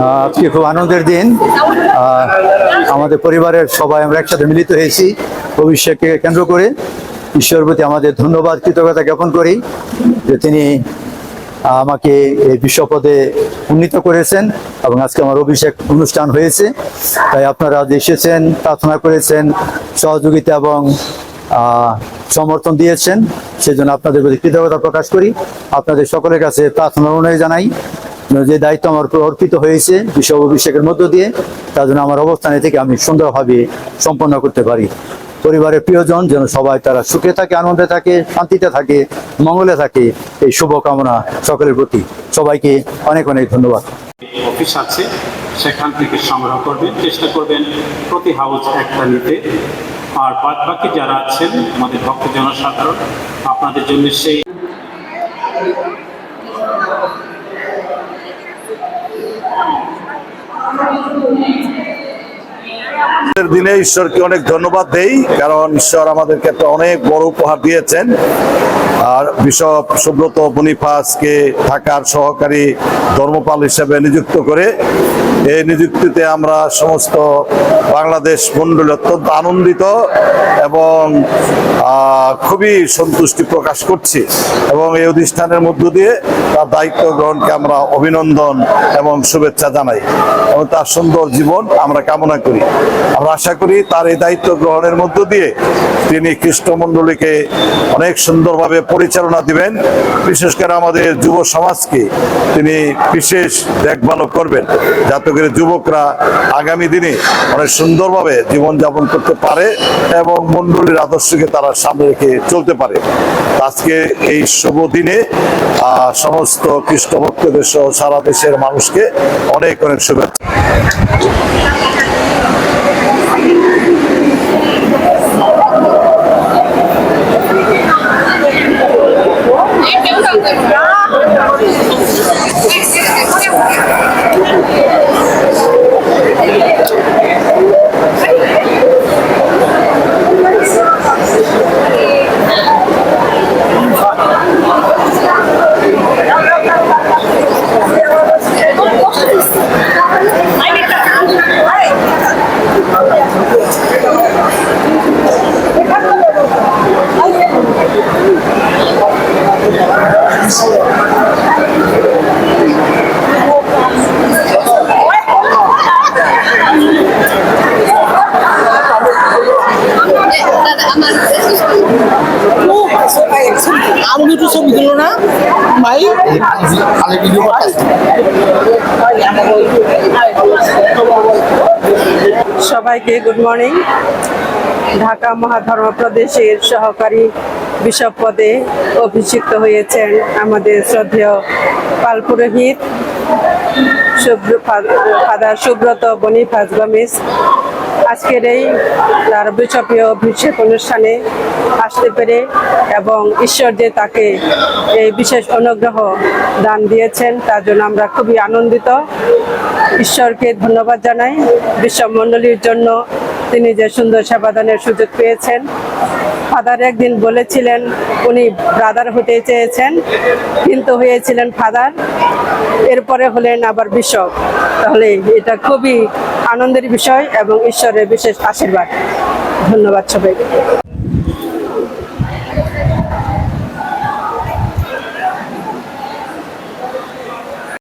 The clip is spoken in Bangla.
আজকে খুব আনন্দের দিন। আমাদের পরিবারের সবাই আমরা একসাথে মিলিত হয়েছি। ভবিষ্যৎকে কেন্দ্র করে ঈশ্বরের প্রতি আমাদের ধন্যবাদ, কৃতজ্ঞতা জ্ঞাপন করি যে তিনি আমাকে এই বিশ্বপদে উন্নীত করেছেন এবং আজকে আমার অভিষেক অনুষ্ঠান হয়েছে। তাই আপনারা যে এসেছেন, প্রার্থনা করেছেন, সহযোগিতা এবং সমর্থন দিয়েছেন, সেজন্য আপনাদের প্রতি কৃতজ্ঞতা প্রকাশ করি। আপনাদের সকলের কাছে প্রার্থনা অনুযায়ী জানাই। যে দায়িত্ব আমার অর্পিত হয়েছে বিশ্ব অভিষেকের মধ্য দিয়ে, তার জন্য আমার অবস্থানে থেকে আমি সুন্দরভাবে সম্পন্ন করতে পারি। পরিবারের প্রিয়জন যেন সবাই তারা সুখে থাকে, আনন্দে থাকে, শান্তিতে থাকে, মঙ্গলে থাকে, এই শুভকামনা সকলের প্রতি। সবাইকে অনেক অনেক ধন্যবাদ। অফিস আছে, সেখান থেকে সংগ্রহ করবেন, চেষ্টা করবেন প্রতি হাউস একটা নিতে। আর বাদ বাকি যারা আছেন, আমাদের ভক্ত জনসাধারণ আপনাদের জন্য সেই আজকের দিনে ঈশ্বরকে অনেক ধন্যবাদ দেই, কারণ ঈশ্বর আমাদেরকে একটা অনেক বড় উপহার দিয়েছেন। আর বিশপ সুব্রত বনিফাসকে ঢাকার সহকারী ধর্মপাল হিসেবে নিযুক্ত করে, এই নিযুক্তিতে আমরা সমস্ত বাংলাদেশ মন্ডলী অত্যন্ত আনন্দিত এবং খুবই সন্তুষ্টি প্রকাশ করছি এবং এই অধিষ্ঠানের মধ্য দিয়ে তার দায়িত্ব গ্রহণকে আমরা অভিনন্দন এবং শুভেচ্ছা জানাই এবং তার সুন্দর জীবন আমরা কামনা করি। আমরা আশা করি তার এই দায়িত্ব গ্রহণের মধ্য দিয়ে তিনি খ্রিস্টমণ্ডলীকে অনেক সুন্দরভাবে পরিচালনা দিবেন। বিশেষ করে আমাদের যুব সমাজকে তিনি বিশেষ দেখভালও করবেন। যাতে করে যুবকরা আগামী দিনে অনেক সুন্দরভাবে জীবনযাপন করতে পারে এবং মণ্ডলীর আদর্শকে তারা সামনে রেখে চলতে পারে। আজকে এই শুভ দিনে সমস্ত খ্রিস্ট ভক্তদের সহ সারা দেশের মানুষকে অনেক অনেক শুভেচ্ছা। দিল না? ভাই? সবাইকে গুড মর্নিং ঢাকা মহাধর্ম প্রদেশের সহকারী বিশপ পদে অভিষিক্ত হয়েছেন আমাদের শ্রদ্ধেয় পাল পুরোহিত ফাদার সুব্রত বনিফাজ গমেজ আজকের এই তার বিশপীয় বিশেষ অনুষ্ঠানে আসতে পেরে এবং ঈশ্বর যে তাকে এই বিশেষ অনুগ্রহ দান দিয়েছেন, তার জন্য আমরা খুবই আনন্দিত। ঈশ্বরকে ধন্যবাদ জানাই। বিশ্বমণ্ডলীর জন্য তিনি যে সুন্দর সেবাদানের সুযোগ পেয়েছেন। ফাদার একদিন বলেছিলেন, উনি ব্রাদার হতে চেয়েছেন, কিন্তু হয়েছিলেন ফাদার। এরপরে হলেন আবার বিশপ। তাহলে এটা খুবই আনন্দের বিষয় এবং ঈশ্বরের বিশেষ আশীর্বাদ। ধন্যবাদ সবাইকে।